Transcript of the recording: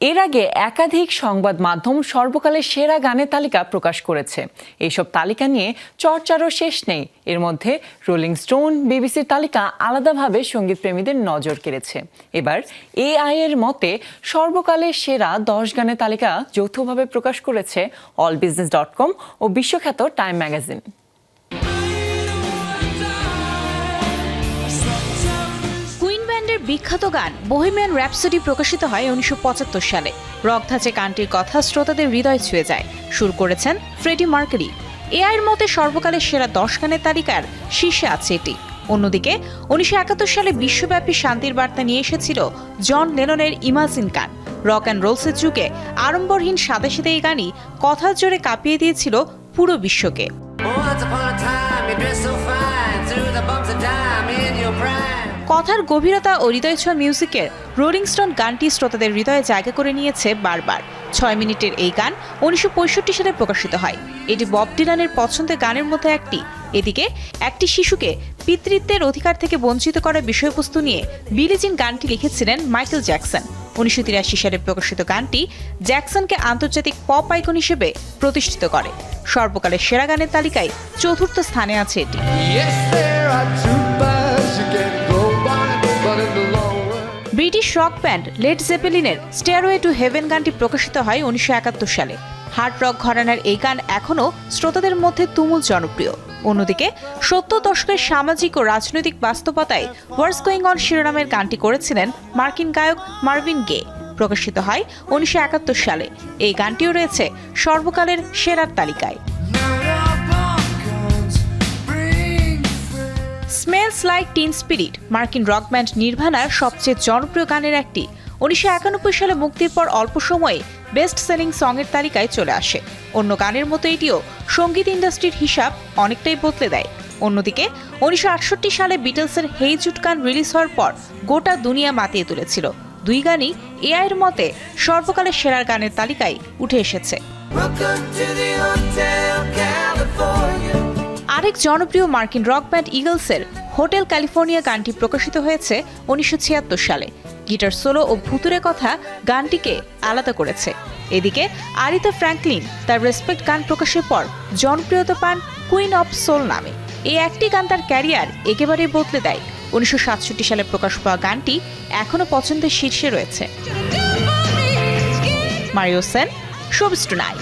এর আগে একাধিক সংবাদ মাধ্যম সর্বকালের সেরা গানের তালিকা প্রকাশ করেছে। এইসব তালিকা নিয়ে চর্চারও শেষ নেই। এর মধ্যে রোলিং স্টোন বিবিসির তালিকা আলাদাভাবে সংগীত প্রেমীদের নজর কেড়েছে। এবার এআই এর মতে, সর্বকালের সেরা দশ গানের তালিকা যৌথভাবে প্রকাশ করেছে অল বিজনেস ডট কম ও বিশ্বখ্যাত টাইম ম্যাগাজিন বিখ্যাত গান বহিমিয়ান র্যাপসোডি প্রকাশিত হয় উনিশশো পঁচাত্তর সালে। রক ধাঁচে গানটির কথা শ্রোতাদের হৃদয় ছুঁয়ে যায়। শুরু করেছেন ফ্রেডি মার্কারি। এআইয়ের মতে সর্বকালের সেরা দশ গানের তালিকার শীর্ষে আছে এটি। অন্যদিকে উনিশশো একাত্তর সালে বিশ্বব্যাপী শান্তির বার্তা নিয়ে এসেছিল জন লেননের ইমাজিন গান। রক অ্যান্ড রোলসের যুগে আড়ম্বরহীন সাদে সাদে এই গানই কথার জোরে কাঁপিয়ে দিয়েছিল পুরো বিশ্বকে। Once upon a time, you dressed so fine the bumps of time in your prime. কথার গভীরতা ও হৃদয় ছোঁয়া মিউজিকের রোলিং স্টোন গানটি শ্রোতাদের হৃদয়ে জায়গা করে নিয়েছে বারবার। ছয় মিনিটের এই গান উনিশশো পঁয়ষট্টি সালে প্রকাশিত হয়। এটি বব ডিলানের পছন্দের গানের মধ্যে একটি। এদিকে একটি শিশুকে পিতৃত্বের অধিকার থেকে বঞ্চিত করার বিষয়বস্তু নিয়ে বিলিজিন গানটি লিখেছিলেন মাইকেল জ্যাকসন উনিশশো তিরাশি সালে প্রকাশিত গানটি জ্যাকসনকে আন্তর্জাতিক পপ আইকন হিসেবে প্রতিষ্ঠিত করে। সর্বকালের সেরা গানের তালিকায় চতুর্থ স্থানে আছে এটি। ব্রিটিশ রক ব্যান্ড লেড জেপেলিনের স্টেয়ারওয়ে টু হেভেন গানটি প্রকাশিত হয় উনিশশো একাত্তর সালে। হার্ড রক ঘরানার এই গান এখনও শ্রোতাদের মধ্যে তুমুল জনপ্রিয়। অন্যদিকে সত্তর দশকের সামাজিক ও রাজনৈতিক বাস্তবতায় ওয়ার্স গোয়িং অন শিরোনামের গানটি করেছিলেন মার্কিন গায়ক মার্ভিন গে প্রকাশিত হয় উনিশশো একাত্তর সালে। এই গানটিও রয়েছে সর্বকালের সেরার তালিকায়। লাইক টিন স্পিরিট, মার্কিন রক ব্যান্ড নির্ভানার সবচেয়ে জনপ্রিয় গানের একটি। উনিশশো একানব্বই সালে মুক্তির পর অল্প সময়ে বেস্ট সেলিং সঙের তালিকায় চলে আসে। অন্য গানের মতো এটিও সংগীত ইন্ডাস্ট্রির হিসাব অনেকটাই বদলে দেয়। অন্যদিকে, উনিশশো আটষট্টি সালে বিটলসের হেই গান রিলিজ হওয়ার পর গোটা দুনিয়া মাতিয়ে তুলেছিল। দুই গানই এআইয়ের মতে সর্বকালের সেরার গানের তালিকায় উঠে এসেছে. আরেক জনপ্রিয় মার্কিন রক ব্যান্ড ইগলসের হোটেল ক্যালিফোর্নিয়া গানটি প্রকাশিত হয়েছে উনিশশো ছিয়াত্তর সালে। গিটার সোলো ও ভুতুরে কথা গানটিকে আলাদা করেছে। এদিকে, আরিতা ফ্র্যাঙ্কলিন তার রেসপেক্ট গান প্রকাশের পর জনপ্রিয়তা পান কুইন অফ সোল নামে। এই একটি গান তার ক্যারিয়ার একেবারেই বদলে দেয়। উনিশশো সাতষট্টি সালে প্রকাশ পাওয়া গানটি এখনও পছন্দের শীর্ষে রয়েছে। Mario Sen showbiz tonight